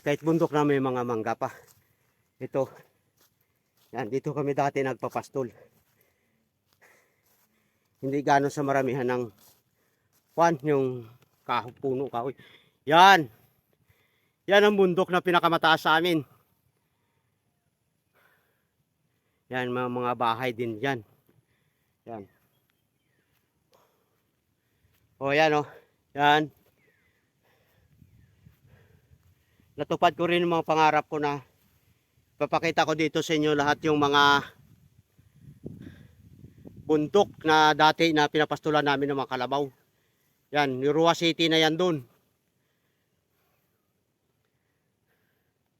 Kahit bundok na may mga mangga pa. Ito. Yan, dito kami dati nagpapastol. Hindi gaano sa maramihan ng kwan, yung kahoy, puno, kahoy. Yan. Yan ang bundok na pinakamataas sa amin. Yan, mga, mga bahay din yan. Yan. O, yan o. Yan. Natupad ko rin mga pangarap ko na papakita ko dito sa inyo lahat yung mga bundok na dati na pinapastulan namin ng mga kalabaw. Yan, yung Rua City na yan dun.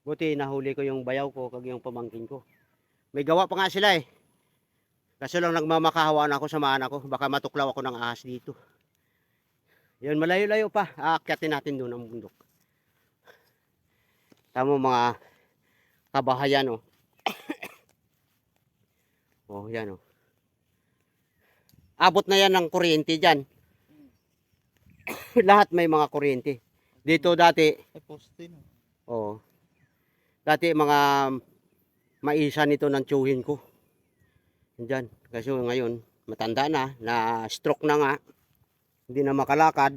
Buti nahuli ko yung bayaw ko kag yung pamangkin ko. May gawa pa nga sila eh. Kaso lang nagmamakahawaan ako sa mga ko. Baka matuklaw ako ng ahas dito. Yan, malayo-layo pa. Aakyatin natin doon ang bundok. Tamo mga kabahayan oh. oh, yan oh. Abot na yan ng kuryente diyan. Lahat may mga kuryente. Dito dati, Ay, poste no. oh. Dati mga maisa nito ng tsuhin ko. Diyan. Kasi ngayon, matanda na, na stroke na nga. Hindi na makalakad.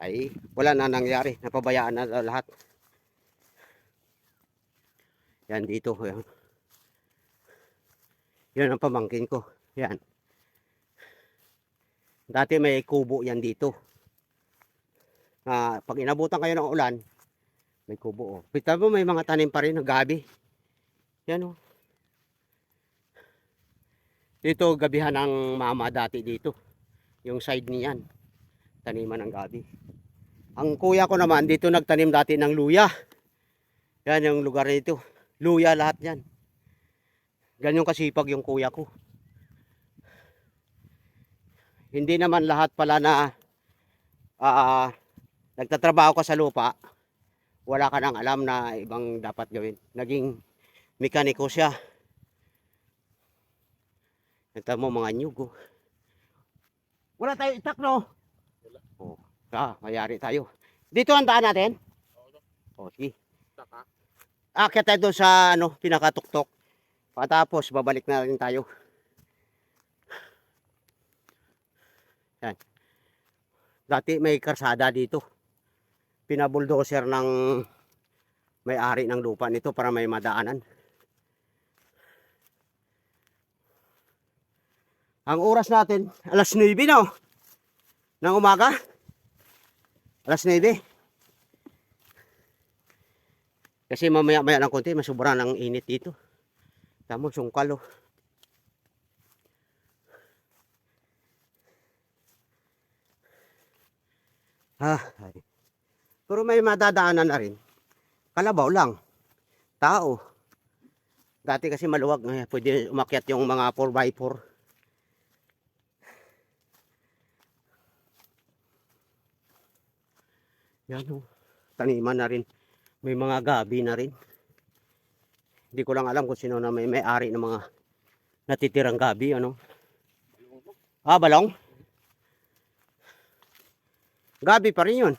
Ay, wala na nangyari. Napabayaan na lahat. Yan dito. Yan. Yan ang pamangkin ko. Yan. Dati may kubo yan dito. Ah, pag inabutan kayo ng ulan, may kubo. Oh. Kita mo may mga tanim pa rin ng gabi. Yan oh. Dito gabihan ng mama dati dito. Yung side niyan. Taniman ng gabi. Ang kuya ko naman dito nagtanim dati ng luya. Yan yung lugar nito. Luya lahat yan. Ganyan kasipag yung kuya ko. Hindi naman lahat pala na ah, nagtatrabaho ka sa lupa, wala ka nang alam na ibang dapat gawin. Naging mekaniko siya. Ito mo mga nyugo. Wala tayo itak no? Wala. Oh, ah, mayari tayo. Dito ang daan natin? Oh, sige. Taka. Akit tayo doon sa ano, pinakatuktok. Patapos, babalik na rin tayo. Yan. Dati may karsada dito. Pinabuldoser ng may-ari ng lupa nito para may madaanan. Ang oras natin, alas 9 na oh. Ng umaga. Alas 9. Kasi mamaya-maya ng konti, masubra ng init dito. Tamo, sungkal oh. Ah. Pero may madadaanan na rin. Kalabaw lang. Tao. Dati kasi maluwag. eh, Pwede umakyat yung mga 4x4. Yan oh. Taniman na rin. May mga gabi na rin. Hindi ko lang alam kung sino na may may-ari ng mga natitirang gabi. Ano? Ah, balong? Gabi pa rin yun.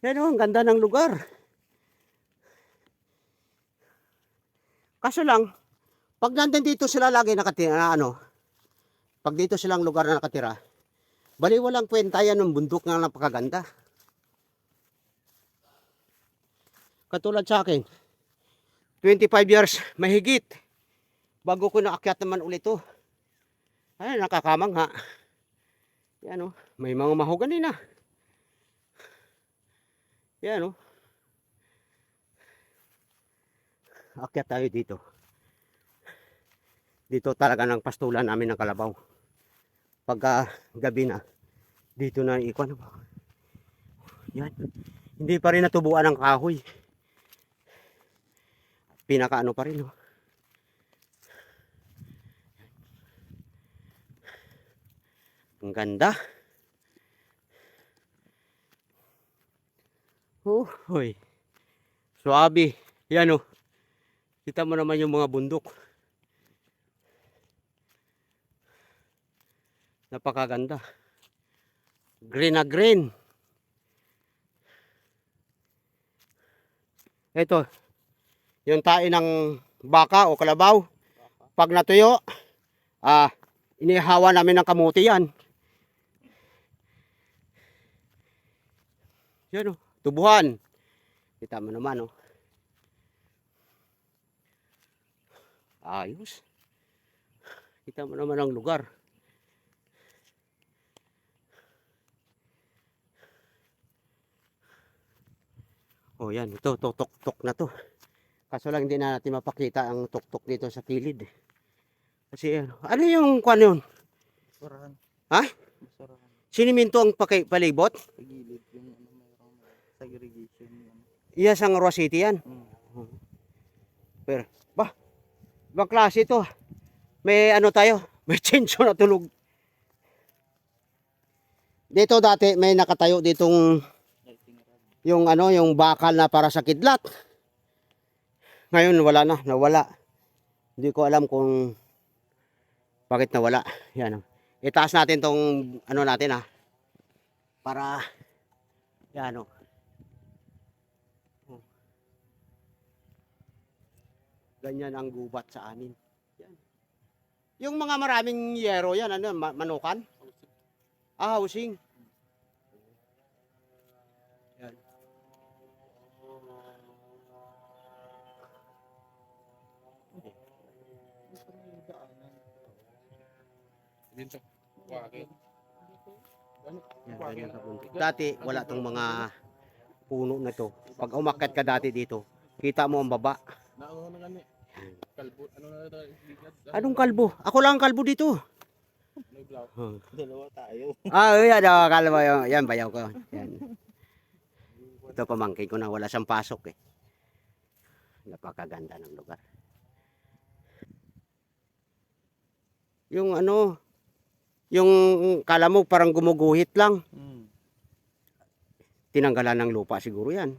Yan oh, ang ganda ng lugar. Kaso lang, pag nandun dito sila lagi nakatira, na ano, pag dito silang lugar na nakatira, bali walang kwenta yan ng bundok nga napakaganda. Katulad sa akin, 25 years mahigit bago ko naakyat naman ulit to. Ay, nakakamang ha. Yan oh, may mga mahogani na. Yan oh. Akyat tayo dito. Dito talaga ng pastulan namin ng kalabaw. Pagka gabi na, dito na ikon. Yan. Hindi pa rin natubuan ng kahoy. Pinaka ano pa rin. Oh. Ang ganda. Oh, hoy. Suabe. Yan oh. Kita mo naman yung mga bundok. Napakaganda. Green na green. Ito. Yung tae ng baka o kalabaw. Pag natuyo, ah, inihawa namin ng kamuti yan. Yan oh, tubuhan. Kita mo naman oh. Ayos. Kita mo naman ang lugar. Oh yan, ito, tok-tok na to. Kaso lang hindi na natin mapakita ang tok-tok dito sa kilid. Kasi ano, ano yung kwan yun? Basurahan. Ha? Basurahan. Siniminto ang paki- palibot? Sa gilid yung ano mayroong segregation Iya sa Rua City yan. mm. Pero, bah, ibang klase ito. May ano tayo, may chenso na tulog. Dito dati may nakatayo ditong yung ano, yung bakal na para sa kidlat. Ngayon wala na, nawala. Hindi ko alam kung bakit nawala. Yan. oh. Itaas natin tong ano natin ha. Para yan oh. Ganyan ang gubat sa amin. Yan. Yung mga maraming yero yan, ano, ma- manukan? Ah, housing. Dito. Ganyan kabuntik. Dati wala tong mga puno na to. Pag umakyat ka dati dito, kita mo ang baba. Kalbo. Ano na. Anong kalbo? Ako lang ang kalbo dito. Dalawa tayo. Ah, yan, ah, kalbo yung, yan, bayaw ko. Yan. Ito pamangkin ko na wala siyang pasok eh. Napakaganda ng lugar. Yung ano, yung kala mo parang gumuguhit lang. Mm. Tinanggalan ng lupa siguro yan.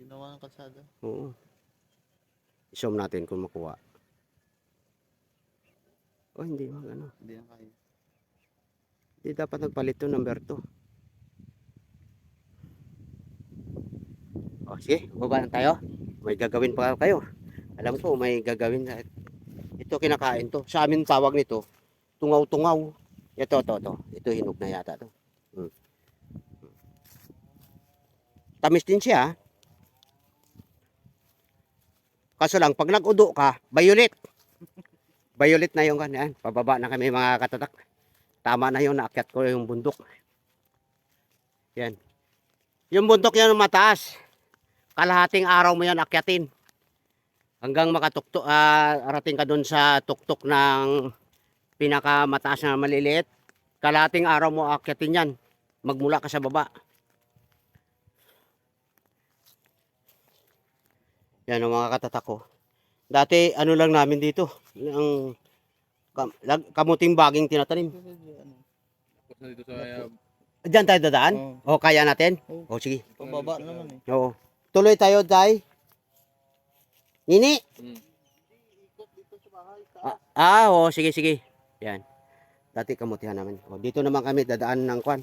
Ginawa ng kalsada. Oo. I-zoom natin kung makuha. Oh, hindi mag ano. Hindi na kaya. Hindi dapat nagpalit to number 2. Oh, sige, baba na tayo. May gagawin pa kayo. Alam ko, may gagawin. Ito kinakain to. Sa amin tawag nito, tungaw-tungaw. Ito, ito, ito. Ito hinog na yata to. Hmm. Tamis din siya. ah. Kaso lang, pag nag-udo ka, violet. Violet na yung ganyan. Pababa na kami mga katatak. Tama na yun, naakyat ko yung bundok. Yan. Yung bundok yan mataas. Kalahating araw mo yan akyatin. Hanggang makatuktok, ah, arating ka doon sa tuktok ng pinakamataas na maliliit. Kalahating araw mo akyatin yan. Magmula ka sa baba. Yan ang mga katatak ko. Dati ano lang namin dito, ang kam, kamuting baging tinatanim. Dito sa Diyan tayo dadaan? Oo. O kaya natin? Oo. O sige. Pababa naman eh. Oo. Tuloy tayo, Day. Nini? mm. Ah, ah, oo, sige, sige. Yan. Dati kamutihan namin. O, dito naman kami dadaan ng kwan.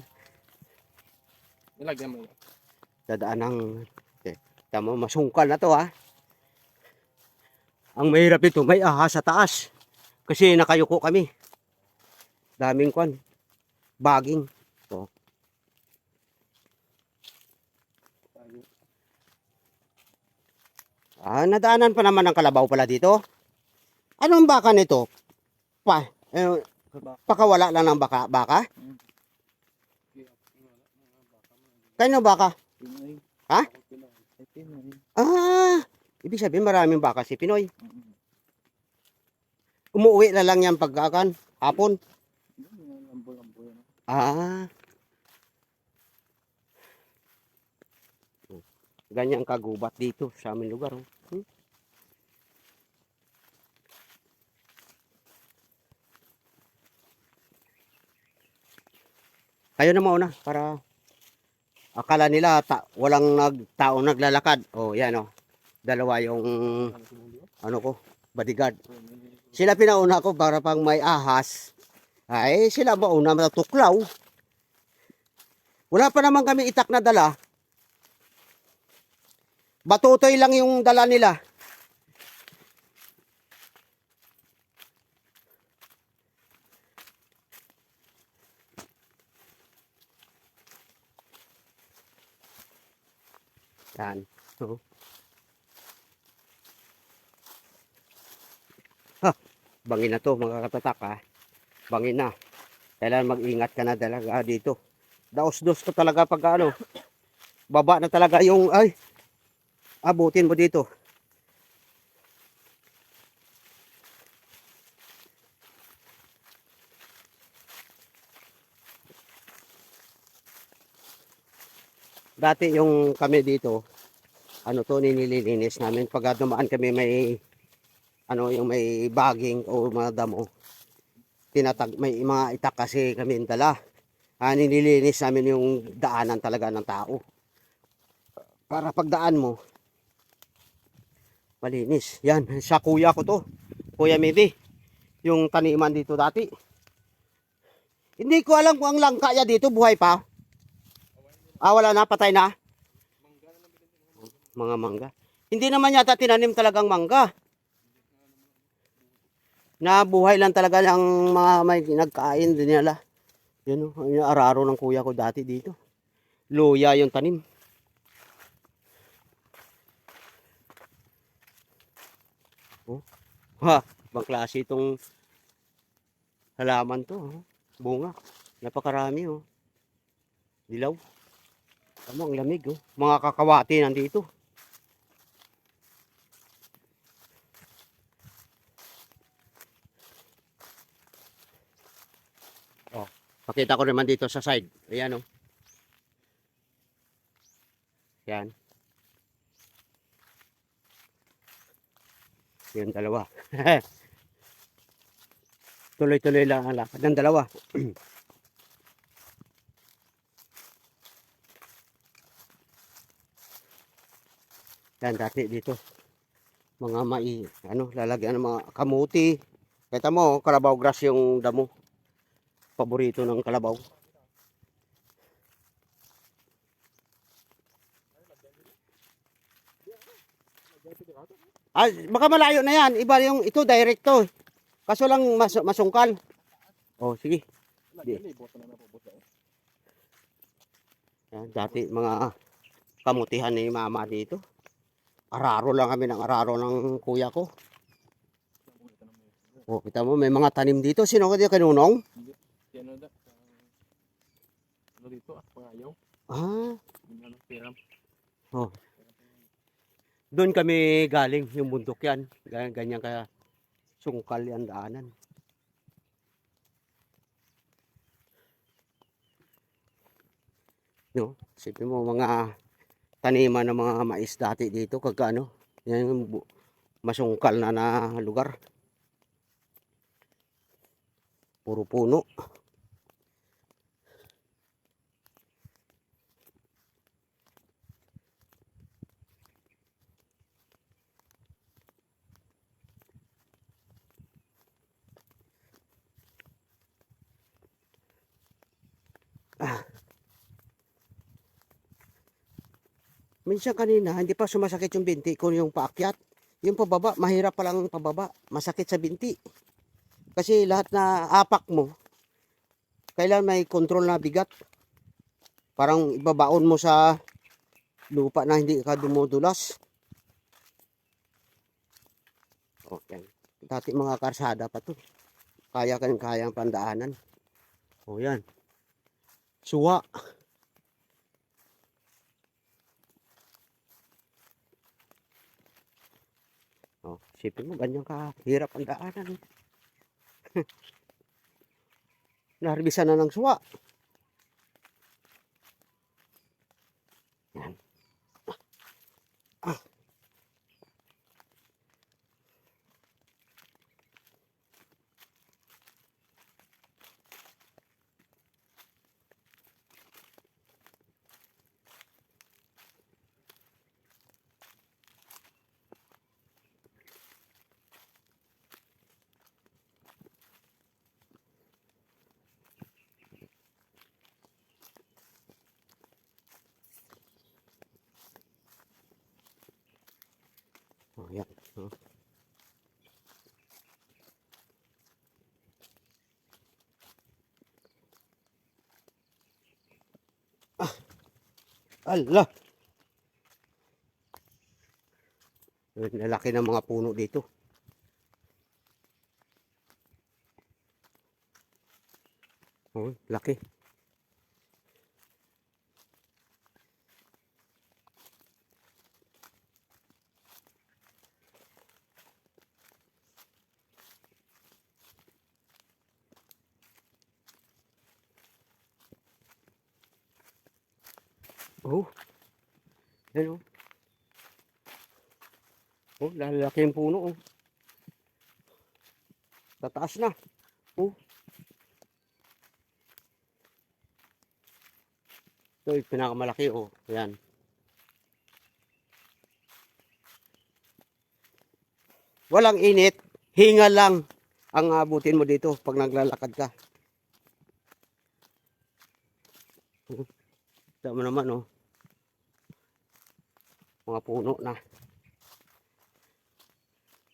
Nilagyan mo. Dadaan ng... Okay. Tama, masungkal na to, ha? Ang mahirap ito, may ahas sa taas. Kasi nakayuko kami. Daming kwan. Baging. O. Ah, nadaanan pa naman ng kalabaw pala dito. Anong baka nito? Pa, eh, pakawala lang ng baka, baka? Kano baka? Ha? Ah, ibig sabihin maraming baka si Pinoy. Umuwi na lang yan pagkakan, hapon. Lambo-lambo yan. Ah. Ganyan kagubat dito sa aming lugar. Oh. Hmm? Kayo na mauna para akala nila ta- walang nag tao naglalakad. Oh, yan oh. Dalawa yung Ano ko, bodyguard. Sila pinauna ko para pang may ahas. Ay, sila mauna matuklaw. Wala pa naman kami itak na dala. Batutoy lang yung dala nila. Yan. Oh. Ha, bangin na to mga katatak ha. Bangin na. Kailangan mag-ingat ka na talaga dito. Daos-dos ka talaga pag ano. Baba na talaga yung ay. Abutin mo dito. Dati yung kami dito, ano to nililinis namin. Pag dumaan kami may ano yung may baging o mga damo tinatag may mga itak kasi kami dala. Ah, nililinis namin yung daanan talaga ng tao. Para pagdaan mo malinis. Yan sa kuya ko to kuya Midi yung taniman dito dati. Hindi ko alam kung ang langka niya dito buhay pa ah wala na patay na mga mangga hindi naman yata tinanim talagang mangga Nabuhay lang talaga ng mga may nagkain din nila. Yan o, yung araro ng kuya ko dati dito. Luya yung tanim. Oh. Ha, bang klase itong halaman to. Oh. Bunga. Napakarami oh. Dilaw. Tama, ang lamig oh. Mga kakawati nandito. Pakita ko naman dito sa side. Ayan oh. Yan. Yung dalawa. Tuloy-tuloy lang ang lakad ng dalawa. Yan dati dito. Mga mai, ano, lalagyan ng mga kamuti. Kita mo, kalabaw grass yung damo paborito ng kalabaw. Ah, baka malayo na yan. Iba yung ito direkto. Kaso lang mas, masungkal. Oh, sige. Di. Yan, dati mga kamutihan ni mama dito. Araro lang kami ng araro ng kuya ko. Oh, kita mo, may mga tanim dito. Sino ka dito kanunong? Yan ah, Ano dito ah, pangayaw. Ah, piram. doon kami galing, yung bundok yan. Ganyan, ganyan kaya sungkal yan daanan. No, sipin mo mga taniman ng mga mais dati dito, kagano, yan yung masungkal na na lugar. Puro puno. Minsan kanina, hindi pa sumasakit yung binti ko yung paakyat. Yung pababa, mahirap palang pababa. Masakit sa binti. Kasi lahat na apak mo, kailan may control na bigat. Parang ibabaon mo sa lupa na hindi ka dumudulas. Okay. Dati mga karsada pa to. Kaya kan kaya ang pandaanan. O yan. Suwa. Oh, sipin mo, ganyan ka, hirap ang daanan. Naharbisan na ng suwa. Yan. Ah. Ah. Oh. Ah. Ala. Lalaki ng mga puno dito. Oh, laki. Oh. Yan oh. Oh, lalaki yung puno oh. Tataas na. Oh. Ito yung pinakamalaki oh. Yan. Walang init, hinga lang ang abutin mo dito pag naglalakad ka. Tama naman oh. Mga puno na.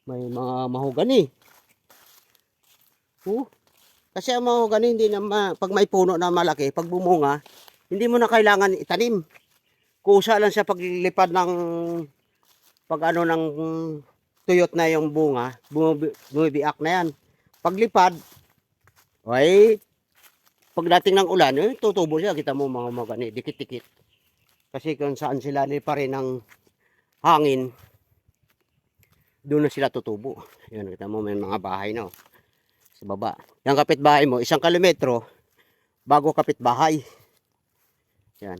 May mga mahogani. Oh. Kasi ang mahogani hindi na ma- pag may puno na malaki, pag bumunga, hindi mo na kailangan itanim. Kusa lang siya paglilipad ng pag ano ng tuyot na yung bunga, bumibiak na yan. Paglipad, ay pagdating ng ulan, eh, tutubo siya. Kita mo mga magani, dikit-dikit. Kasi kung saan sila liparin ng hangin, doon na sila tutubo. Yan, kita mo may mga bahay na oh, sa baba. Yung kapitbahay mo, isang kilometro bago kapitbahay. Yan.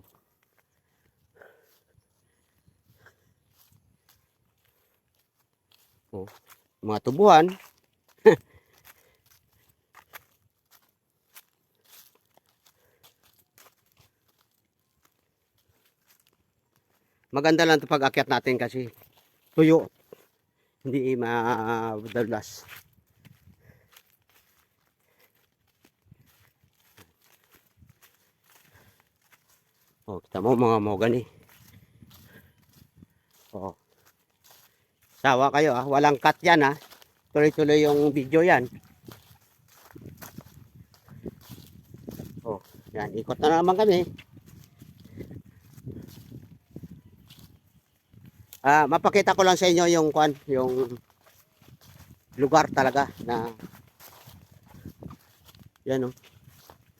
Oh, mga tubuhan. Maganda lang 'to pag akyat natin kasi tuyo. Hindi madalas. Oh, kita mo mga mogani. Oh. Sawa kayo ah, walang cut yan ah. Tuloy-tuloy yung video yan. Oh, yan, ikot na naman kami. Ah, mapakita ko lang sa inyo yung kwan, yung lugar talaga na yan oh.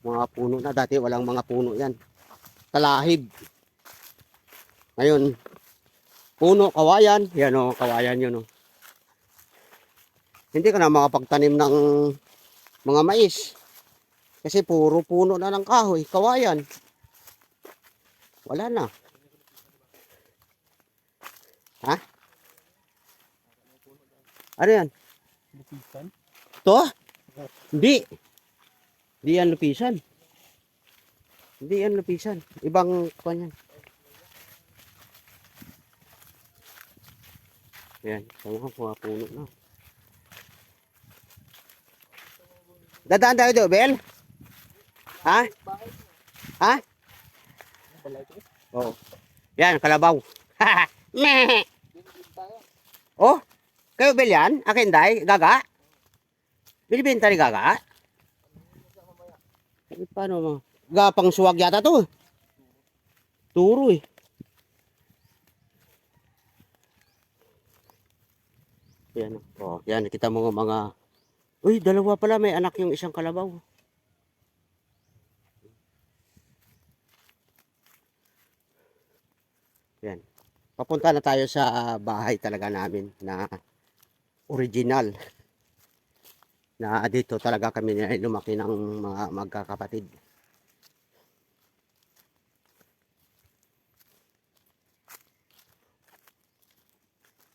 Mga puno na dati walang mga puno yan. Talahib. Ngayon puno kawayan, yan oh, kawayan yun oh. Hindi ka na makapagtanim ng mga mais. Kasi puro puno na ng kahoy, kawayan. Wala na. Ha? Ano yan? Lupisan. To? Hindi. Hindi yan lupisan. Hindi yan lupisan. Ibang kwan yan. Yan. Sama ko mga puno na. Dadaan tayo doon, Bel? Ha? Ha? Oo. Yan, kalabaw. Meh. Oh, kayo Bel yan? Akin day, gaga? Binibenta ni gaga? Eh, paano mo? Gapang suwag yata to. Turo eh. Yan. Oh, yan kita mo mga Uy, dalawa pala may anak yung isang kalabaw. Yan. Papunta na tayo sa bahay talaga namin na original. na dito talaga kami lumaki ng mga magkakapatid.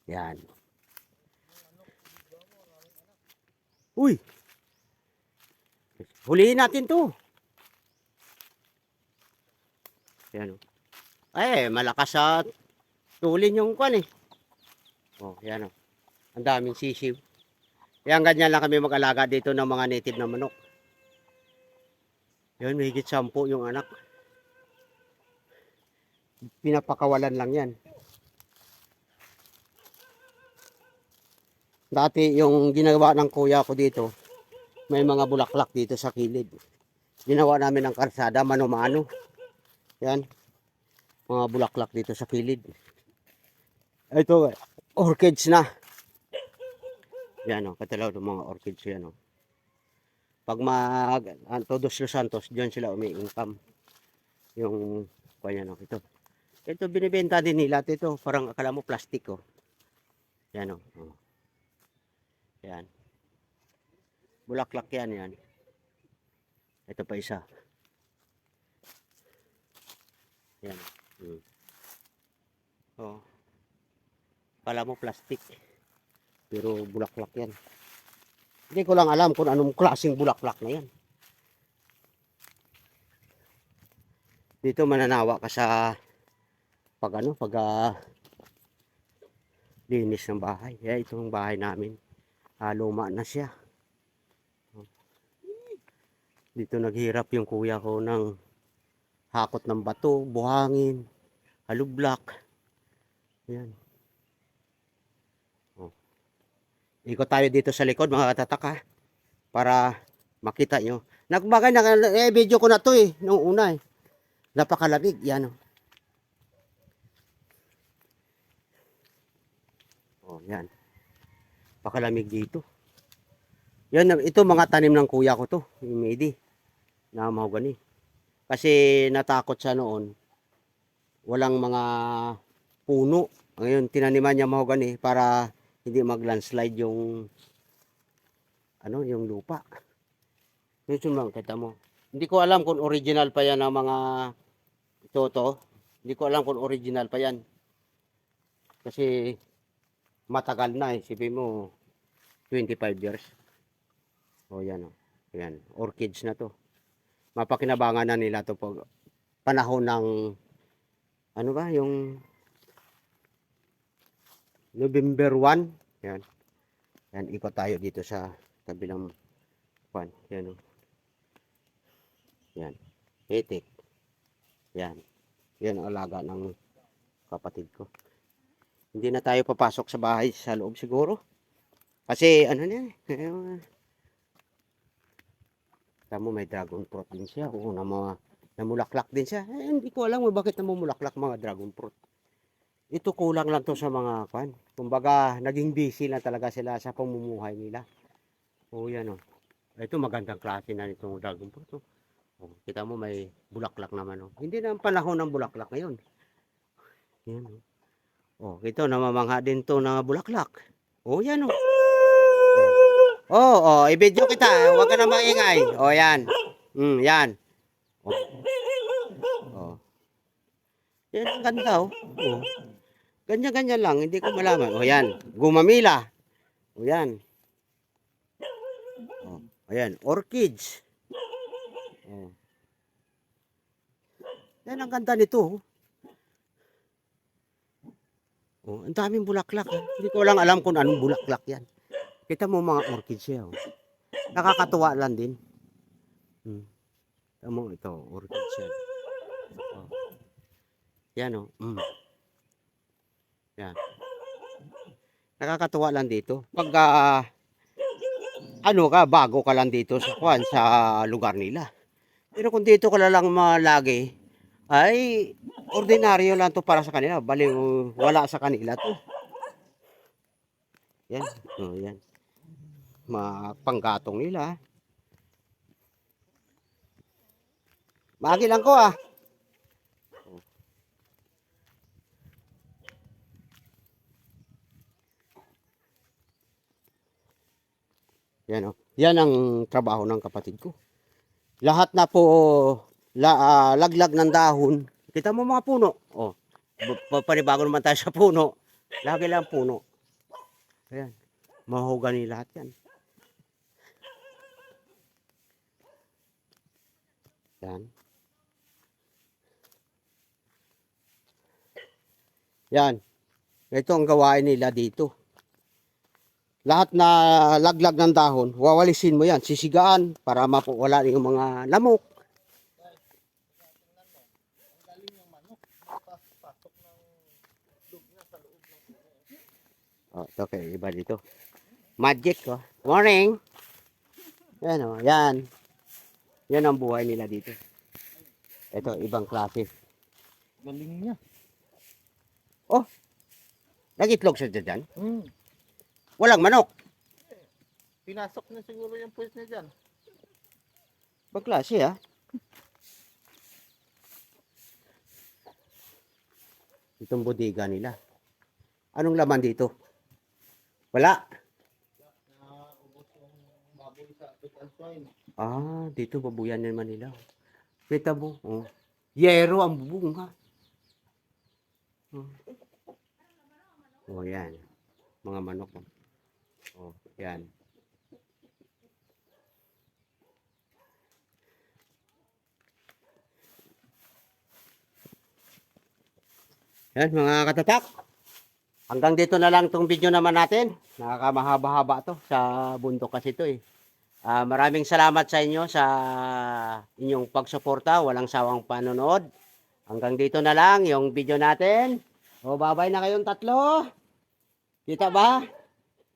Yan. Uy! Huliin natin to. Yan. Eh, malakas sa tulin yung kwan eh. Oh, yan o. Ang daming sisiw. Yan, ganyan lang kami mag-alaga dito ng mga native na manok. Yan, may higit sampu yung anak. Pinapakawalan lang yan. Dati yung ginawa ng kuya ko dito, may mga bulaklak dito sa kilid. Ginawa namin ng karsada, mano-mano. Yan. Mga bulaklak dito sa kilid. Ito, orchids na. Yan o, katalaw ng mga orchids yan o. Pag mag, ah, Todos Los Santos, diyan sila umi-income. Yung, kanya no, ito. Ito, binibenta din nila ito. Parang akala mo plastic o. Yan o. Oh. Yan. Bulaklak yan, yan. Ito pa isa. Yan. Hmm. Oh. Kala mo plastic. Pero bulaklak yan. Hindi ko lang alam kung anong klaseng bulaklak na yan. Dito mananawa ka sa pag ano, pag ah, linis ng bahay. Yeah, ito ang bahay namin. Ah, luma na siya. Dito naghirap yung kuya ko ng hakot ng bato, buhangin, halublak. Yan. Oh. Ikot tayo dito sa likod mga katataka para makita nyo. Nagbagay na, eh, video ko na to eh, nung una eh. Napakalamig, yan oh. Oh, yan. Pakalamig dito. Yan, ito mga tanim ng kuya ko to, yung Medi, na mahogani. Kasi natakot siya noon, walang mga puno. Ngayon, tinaniman niya mahogani para hindi mag-landslide yung ano, yung lupa. Yun lang, kita mo. Hindi ko alam kung original pa yan ang mga ito to. Hindi ko alam kung original pa yan. Kasi matagal na eh. Sipin mo, 25 years. O yan o. Yan. Orchids na to. Mapakinabangan na nila to pag panahon ng ano ba yung November 1. Yan. Yan. Ikot tayo dito sa kabilang pan. Yan o. Yan. Hitik. Yan. Yan ang alaga ng kapatid ko. Hindi na tayo papasok sa bahay sa loob siguro. Kasi ano niya eh. Tamo may dragon fruit din siya. Oo, na namulaklak din siya. Eh, hindi ko alam bakit namumulaklak mga dragon fruit. Ito kulang lang to sa mga kwan. Kumbaga, naging busy lang talaga sila sa pamumuhay nila. Oo, yan o. Ito magandang klase na nitong dragon fruit. Oh, kita mo may bulaklak naman. Oh. Hindi na ang panahon ng bulaklak ngayon. Yan oh. Oh, ito namamangha din to ng bulaklak. Oh, yan oh. Oh, oh, i-video kita. Huwag ka na maingay. Oh, yan. Mm, yan. Oh. oh. Yan ang ganda oh. oh. Ganyan-ganyan lang, hindi ko malaman. Oh, yan. Gumamila. Oh, yan. Oh, ayan, orchids. Oh. Yan ang ganda nito. oh. Oh, ang daming bulaklak. ah. Hindi ko lang alam kung anong bulaklak yan. Kita mo mga orchids siya. Oh. Nakakatuwa lang din. Hmm. Kita mo ito, orchids yan. Oh. Yan oh. Mm. Yan. Nakakatuwa lang dito. Pag ah, ano ka, bago ka lang dito sa kwan, sa lugar nila. Pero kung dito ka lang malagi, ay ordinaryo lang to para sa kanila. Bali, wala sa kanila to. Yan. Oh, yan. Mga panggatong nila. Magi lang ko ah. Yan, oh. Yan ang trabaho ng kapatid ko. Lahat na po la, ah, laglag ng dahon. Kita mo mga puno. Oh. pa- Panibago naman tayo sa puno. Lagi lang puno. Ayan. Mahogani lahat yan. Yan. Yan. Ito ang gawain nila dito. Lahat na laglag ng dahon, wawalisin mo yan, sisigaan para mapawala yung mga lamok. Oh, ito kay iba dito. Magic ko. Morning. Yan oh, yan. Yan ang buhay nila dito. Ito, ibang klase. Galing niya. Nagitlog siya dyan. Hmm. Walang manok. Pinasok na siguro yung puwet niya dyan. Ibang klase ha. Itong bodega nila. Anong laman dito? Wala. Ah, dito babuyan naman nila. Kita mo, oh. Yero ang bubong ha. Oh. oh, yan. Mga manok. Oh, yan. Yan, mga katatak. Hanggang dito na lang tong video naman natin. Nakakamahaba-haba to sa bundok kasi to eh. Ah, maraming salamat sa inyo sa inyong pagsuporta, walang sawang panonood. Hanggang dito na lang yung video natin. O, babay na kayong tatlo. Kita ba?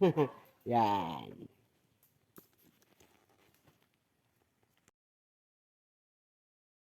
Yan.